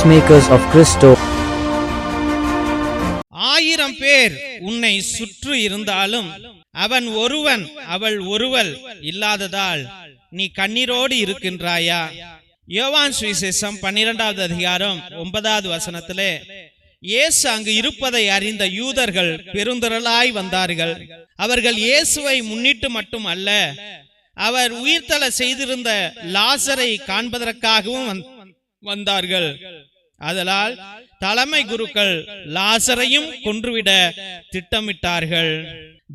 Peacemakers of Christo. ஆயிரம் பேர் உன்னை சுற்றி இருந்தாலும் அவன் ஒருவன் அவள் ஒருவள் இல்லாததால் நீ கண்ணீரோடு இருக்கின்றாயா? யோவான் சுவிசேஷம் பன்னிரெண்டாவது அதிகாரம் ஒன்பதாவது வசனத்திலே இயேசு அங்கு இருப்பதை அறிந்த யூதர்கள் பெருந்திரளாய் வந்தார்கள். அவர்கள் இயேசுவை முன்னிட்டு மட்டும் அல்ல அவர் உயிர்த்தல செய்திருந்த லாசரை காண்பதற்காகவும் வந்- வந்தார்கள். அதனால் தலைமை குருக்கள் லாசரையும் கொன்றுவிட திட்டமிட்டார்கள்.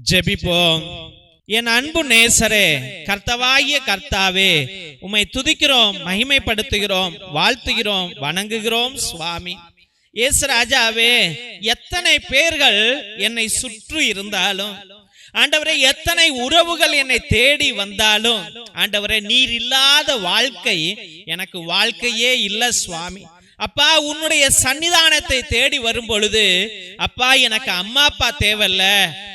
ஜெபிப்போம். என் அன்பு நேசரே கர்த்தவாகிய கர்த்தாவே உம்மை துதிக்கிறோம் மகிமைப்படுத்துகிறோம் வாழ்த்துகிறோம் வணங்குகிறோம் சுவாமி. இயேசு ராஜாவே எத்தனை பேர்கள் என்னை சுற்றி இருந்தாலும் ஆண்டவரே எத்தனை உறவுகள் என்னை தேடி வந்தாலும் ஆண்டவரே நீர் இல்லாத வாழ்க்கை எனக்கு வாழ்க்கையே இல்ல சுவாமி. அப்பா உன்னுடைய சன்னிதானத்தை தேடி வரும் பொழுது அப்பா எனக்கு அம்மா அப்பா தேவையில்ல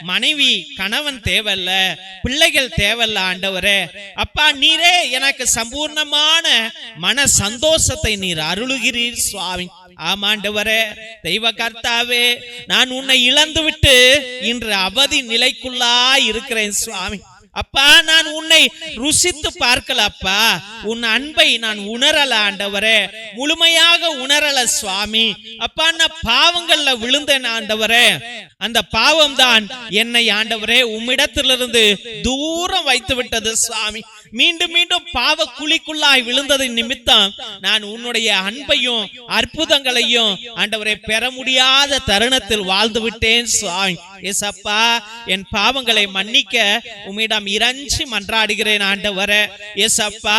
மனைவி கணவன் தேவையில்ல பிள்ளைகள் தேவையில்ல ஆண்டவரே. அப்பா நீரே எனக்கு சம்பூர்ணமான மன சந்தோஷத்தை நீர் அருளுகிறீர் சுவாமி. ஆமாண்டவரே தெய்வ கர்த்தாவே நான் உன்னை இழந்து விட்டு இன்று அவதி நிலைக்குள்ளா இருக்கிறேன் சுவாமி. அப்பா நான் உன்னை ருசித்து பார்க்கல அப்பா. உன் அன்பை நான் உணரல ஆண்டவரே. முழுமையாக உணரல சுவாமி. அப்பா நான் பாவங்கள்ல விழுந்தேன் ஆண்டவரே. அந்த பாவம் தான் என்னை ஆண்டவரே உம்மிடத்திலிருந்து தூரம் வைத்து விட்டது சுவாமி. மீண்டும் மீண்டும் பாவ குழிக்குள்ளாய் விழுந்ததை நிமித்தம் நான் உன்னுடைய அன்பையும் அற்புதங்களையும் ஆண்டவரை பெற முடியாத தருணத்தில் வாழ்ந்து விட்டேன் சுவாமி. ஏசப்பா என் பாவங்களை மன்னிக்க உம்மிடம் இறஞ்சி மன்றாடுகிறேன் ஆண்டவரே. ஏசப்பா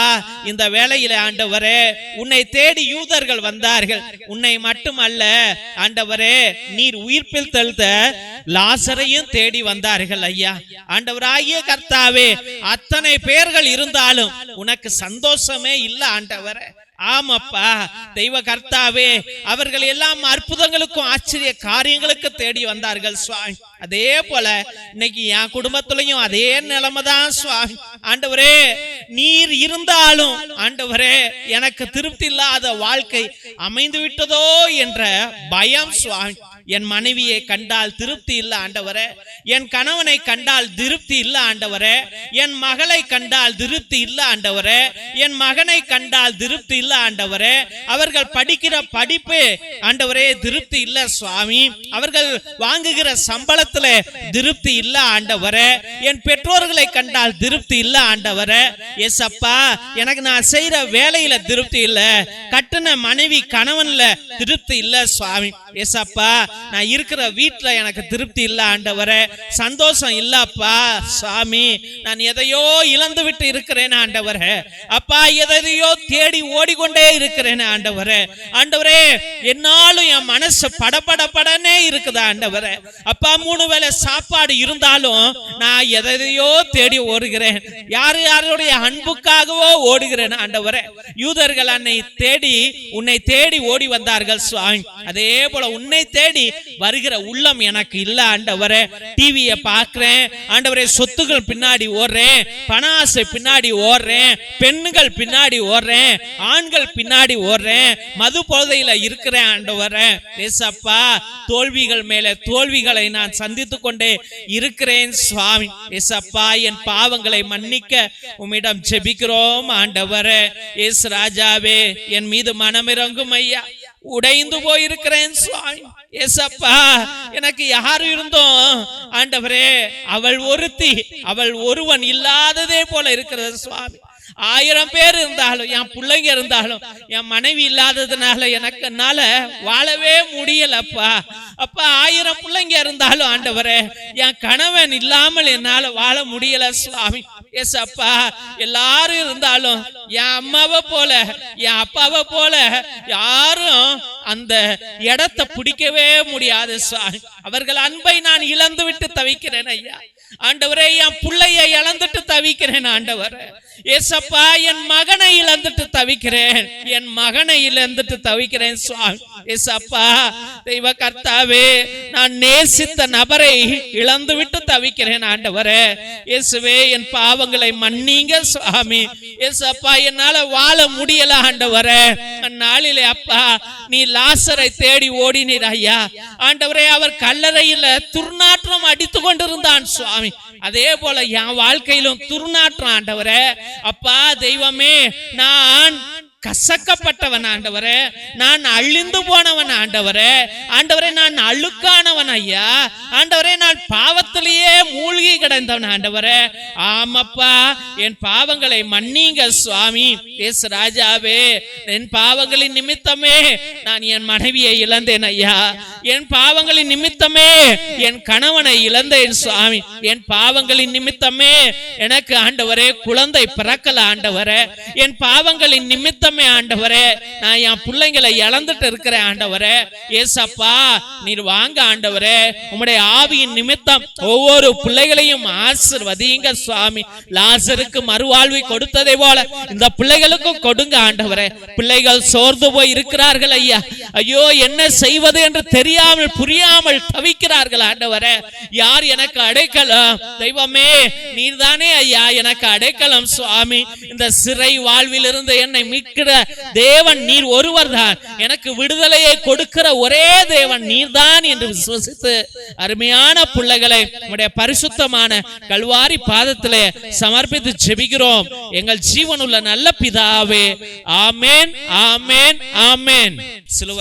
இந்த வேளையில ஆண்டவரே உன்னை தேடி யூதர்கள் வந்தார்கள். உன்னை மட்டுமல்ல ஆண்டவரே நீர் உயிர்ப்பில் தெழுத்த லாசரையும் தேடி வந்தார்கள் ஐயா. ஆண்டவராகிய கர்த்தாவே அத்தனை பேர்கள் இருந்தாலும் உனக்கு சந்தோஷமே இல்ல ஆண்டவரே. ஆமாப்பா தெய்வ கர்த்தாவே அவர்கள் எல்லாம் அற்புதங்களுக்கும் ஆச்சரிய காரியங்களுக்கு தேடி வந்தார்கள் சுவாமி. அதே போல இன்னைக்கு என் குடும்பத்திலையும் அதே நிலைமை தான் சுவாமி. ஆண்டவரே நீர் இருந்தாலும் ஆண்டவரே எனக்கு திருப்தி இல்லாத வாழ்க்கை அமைந்து விட்டதோ என்ற பயம் சுவாமி. என் மனைவியை கண்டால் திருப்தி இல்ல ஆண்டவரே. என் கணவனை கண்டால் திருப்தி இல்ல ஆண்டவரே. என் மகளை கண்டால் திருப்தி இல்ல ஆண்டவரே. என் மகனை கண்டால் திருப்தி இல்ல ஆண்டவரே. அவர்கள் படிக்கிற படிப்பு ஆண்டவரே திருப்தி இல்ல சுவாமி. அவர்கள் வாங்குகிற சம்பளத்துல திருப்தி இல்ல ஆண்டவரே. என் பெற்றோர்களை கண்டால் திருப்தி இல்ல ஆண்டவரே. எஸ் அப்பா எனக்கு நான் செய்யற வேலையில திருப்தி இல்ல. கட்டுன மனைவி கணவன்ல திருப்தி இல்ல சுவாமி. எஸ் அப்பா நான் இருக்கிற வீட்டுல எனக்கு திருப்தி இல்ல ஆண்டவரே. சந்தோஷம் இல்லப்பா சாமி. நான் எதையோ இழந்து விட்டு இருக்கிறேன் ஆண்டவரே. அப்பா எதையோ தேடி ஓடிக்கொண்டே இருக்கிறேன் ஆண்டவரே. ஆண்டவரே என்னாலும் என் மனசு படபடபடனே இருக்குதா ஆண்டவரே. அப்பா மூணு வேளை சாப்பாடு இருந்தாலும் நான் எதையோ தேடி ஓடுகிறேன். யாரு யாருடைய அன்புக்காகவோ ஓடுகிறேன் ஆண்டவரே. யூதர்கள் அன்னை தேடி உன்னை தேடி ஓடி வந்தார்கள் சுவாமி. அதே போல உன்னை தேடி வருகிற உள்ளம் எனக்கு இல்ல ஆண்டவரே. டிவியை பார்க்கிறேன். ஆண்டவரே சொத்துகள் பின்னாடி ஓடுறேன். பண ஆசை பின்னாடி ஓடுறேன். பெண்கள் பின்னாடி ஓடுறேன். ஆண்கள் பின்னாடி ஓடுறேன். மது போதையில இருக்கிறேன் ஆண்டவரே. ஏசப்பா தோல்விகள் மேல தோல்விகளை நான் சந்தித்து கொண்டே இருக்கிறேன் சுவாமி. ஏசப்பா என் பாவங்களை மன்னிக்க உம்மிடம் ஜெபிக்கிறோம் ஆண்டவரே. ஏசு ராஜாவே என் மீது மனமிறங்கும் ஐயா. உடைந்து போயிருக்கிறேன் சுவாமி. ஏசப்பா எனக்கு யார் இருந்தோம்? ஆண்டவரே அவள் ஒருத்தி அவள் ஒருவன் இல்லாததே போல இருக்கிறது சுவாமி. ஆயிரம் பேர் இருந்தாலும் என் பிள்ளைங்க இருந்தாலும் என் மனைவி இல்லாததுனால எனக்கு என்னால வாழவே முடியலப்பா. அப்பா ஆயிரம் பிள்ளைங்க இருந்தாலும் ஆண்டவரே என் கணவன் இல்லாமல் என்னால வாழ முடியல சுவாமி. எஸ் அப்பா எல்லாரும் இருந்தாலும் என் அம்மாவை போல என் அப்பாவை போல யாரும் அந்த இடத்தை பிடிக்கவே முடியாது அவர்கள் அன்பை நான் இழந்து விட்டு தவிக்கிறேன் ஐயா. ஆண்டவரே என் பிள்ளைய இழந்துட்டு தவிக்கிறேன் ஆண்டவரே. ஏசப்பா என் மகனை இழந்துட்டு தவிக்கிறேன். என் மகனை இழந்துட்டு தவிக்கிறேன் சுவாமி. ஏசப்பா தெய்வ கர்த்தாவே நான் நேசித்த நபரை இழந்து விட்டு தவிக்கிறேன் ஆண்டவரே. இயேசுவே என் பாவங்களை மன்னிங்க சுவாமி. ஏசப்பா என்னால வாழ முடியல ஆண்டவரே. அந்நாளிலே அப்பா நீ லாசரை தேடி ஓடினீர் ஐயா. ஆண்டவரே அவர் கல்லறையில துர்நாற்றம் அடித்து கொண்டிருந்தான் சுவாமி. அதே போல என் வாழ்க்கையிலும் துர்நாற்றம் ஆண்டவரை. அப்பா தெய்வமே நான் கசக்கப்பட்டவன் ஆண்டவரே நான் அழிந்து போனவன் ஆண்டவரே ஆண்டவரே நான் அழுக்கானவன் ஐயா ஆண்டவரே நான் பாவத்திலேயே மூழ்கி கிடந்தவன் ஆண்டவரே. ஆமப்பா என் பாவங்களை மன்னிங்க சுவாமி எஸ் ராஜாவே என் பாவங்களின் நிமித்தமே நான் என் மனைவியை இழந்தேன் ஐயா. என் பாவங்களின் நிமித்தமே என் கணவனை இழந்தேன் சுவாமி. என் பாவங்களின் நிமித்தமே எனக்கு ஆண்டவரே குழந்தை பிறக்கல ஆண்டவரே. என் பாவங்களின் நிமித்தம் ஆண்டவரே நான் என் பிள்ளைங்களை இழந்துட்டு இருக்கிறேன் ஆண்டவரே ஏசப்பா நீர் வாங்க ஆண்டவரே உம்முடைய ஆவியின் நிமித்தம் ஒவ்வொரு பிள்ளைகளையும் ஆசிர்வதிங்க சுவாமி. லாசருக்கு மறுவாழ்வை கொடுத்ததை போல இந்த பிள்ளைகளுக்கும் கொடுங்க ஆண்டவரே. பிள்ளைகள் சோர்ந்து போய் இருக்கிறார்கள் ஐயா. ஐயோ என்ன செய்வது என்று தெரியாமல் புரியாமல் தவிக்கிறார்கள் ஆண்டவர. யார் எனக்கு அடைக்கலம்? தெய்வமே நீர்தானே ஐயா எனக்கு அடைக்கலம் சுவாமி. இந்த சிறை வாழ்வில் இருந்து என்னை மீட்கிற தேவன் நீர் ஒருவர் தான் எனக்கு விடுதலையை கொடுக்கிற ஒரே தேவன் நீர்தான் என்று விசுவசித்து அருமையான பிள்ளைகளை உடைய பரிசுத்தமான கல்வாரி பாதத்திலே சமர்ப்பித்து ஜெபிக்கிறோம். எங்கள் ஜீவனுள்ள நல்ல பிதாவே. ஆமேன் ஆமேன் ஆமேன். சிலுவை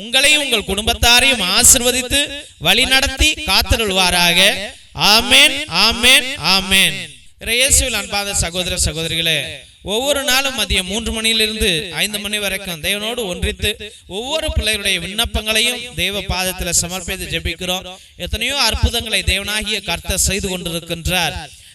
உங்களையும் உங்கள் குடும்பத்தாரையும் ஆசிர்வதித்து வழிநடத்தி காத்திருள்வாராக. ஆமேன் ஆமேன் ஆமேன். இயேசுவில் அன்பாத சகோதர சகோதரிகளே ஒவ்வொரு நாளும் மதியம் மூன்று மணியிலிருந்து ஐந்து மணி வரைக்கும் தேவனோடு ஒன்றித்து ஒவ்வொரு பிள்ளைகளுடைய விண்ணப்பங்களையும் தேவ பாதத்தில் சமர்ப்பித்து ஜெபிக்கிறோம். எத்தனையோ அற்புதங்களை தேவனாகிய கர்த்தர் செய்து கொண்டிருக்கின்றார்.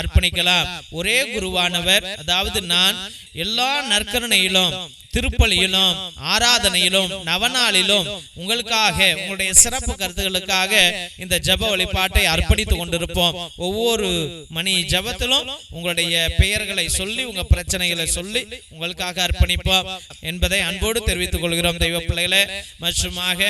அர்ப்பணிக்கலாம். ஒரே குருவானவர் அதாவது நான் எல்லா நற்கருணையிலும் திருப்பலியிலும் ஆராதனையிலும் நவநாளிலும் உங்களுக்காக உங்களுடைய சிறப்பு கருத்துகளுக்காக இந்த ஜெப வழிபாட்டை அர்ப்பணித்துக் கொண்டிருப்போம். ஒவ்வொரு மணி ஜெபத்திலும் உங்களுடைய பெயர்களை சொல்லி உங்க பிரச்சனைகளை சொல்லி உங்களுக்காக அர்ப்பணிப்போம் என்பதை அன்போடு தெரிவித்துக் கொள்கிறோம். தெய்வ பிள்ளைகளை மற்றுமாக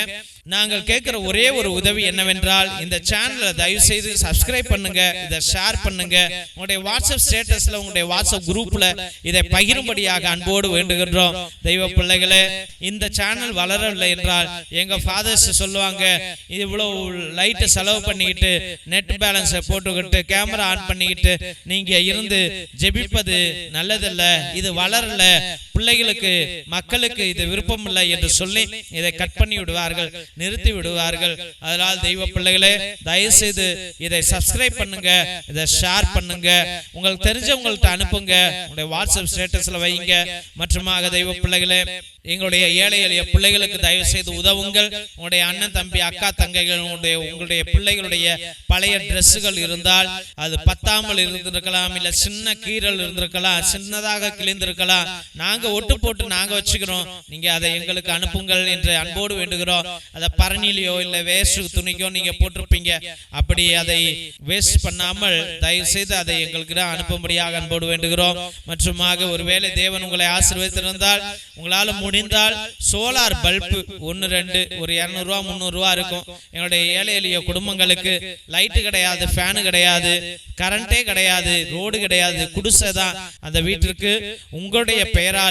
நாங்கள் கேட்கிற ஒரே ஒரு உதவி என்னவென்றால் இந்த சேனலை தயவு செய்து சப்ஸ்கிரைப் பண்ணுங்க. இதை ஷேர் பண்ணுங்க. உங்களுடைய வாட்ஸ்அப் ஸ்டேட்டஸ்ல உங்களுடைய வாட்ஸ்அப் குரூப்ல இதை பகிரும்படியாக அன்போடு வேண்டுகின்றோம். தெய்வ பிள்ளைகளே இந்த சேனல் வளரவில்லை என்றால் எங்க ஃபாதர்ஸ் சொல்லுவாங்க இது இவ்வளவு லைட் செலவு பண்ணிக்கிட்டு நெட் பேலன்ஸை போட்டுக்கிட்டு கேமரா ஆன் பண்ணிக்கிட்டு நீங்க இருந்து ஜெபிப்பது நல்லதல்ல. இது வளரல. பிள்ளைகளுக்கு மக்களுக்கு இது விருப்பம் இல்லை என்று சொல்லி இதை கட் பண்ணி விடுவார்கள் நிறுத்தி விடுவார்கள் அதனால் தெய்வ பிள்ளைகளே தயவு செய்து இதை சப்ஸ்கிரைப் பண்ணுங்க இதை ஷேர் பண்ணுங்க உங்களுக்கு தெரிஞ்சவங்கள்ட்ட அனுப்புங்க உங்களுடைய வாட்ஸ்அப் ஸ்டேட்டஸ்ல வைங்க. மற்றுமாக தெய்வ பிள்ளைகளே எங்களுடைய ஏழை எளிய பிள்ளைகளுக்கு தயவு செய்து உதவுங்கள். உங்களுடைய அண்ணன் தம்பி அக்கா தங்கைகள் உங்களுடைய உங்களுடைய பிள்ளைகளுடைய பழைய ட்ரெஸ்ஸுகள் இருந்தால் அது பத்தாமல் இருந்திருக்கலாம் இல்ல சின்ன கீறல் இருந்திருக்கலாம் சின்னதாக கிழிந்திருக்கலாம். நாங்க ஒட்டு போட்டு நாங்க வச்சுக்கிறோம். நீங்க அதை எங்களுக்கு அனுப்புங்கள் என்று அன்போடு வேண்டுகிறோம். அதை பரணிலையோ இல்ல வேஸ்ட் துணிக்கோ நீங்க போட்டிருப்பீங்க. அப்படி அதை வேஸ்ட் பண்ணாமல் தயவு செய்து அதை எங்களுக்கு அனுப்பும்படியாக அன்போடு வேண்டுகிறோம். மற்றுமாக ஒருவேளை தேவன் உங்களை ஆசீர்வதித்திருந்தால் உங்களால முடிந்தால் சோலார் பல்பு ஒன்று ரெண்டு ஒரு இரநூறுவா முந்நூறுரூவா இருக்கும். எங்களுடைய ஏழை எளிய குடும்பங்களுக்கு லைட்டு கிடையாது ஃபேனு கிடையாது கரண்டே கிடையாது ரோடு கிடையாது குடிசை தான். அந்த வீட்டிற்கு உங்களுடைய பெயரால்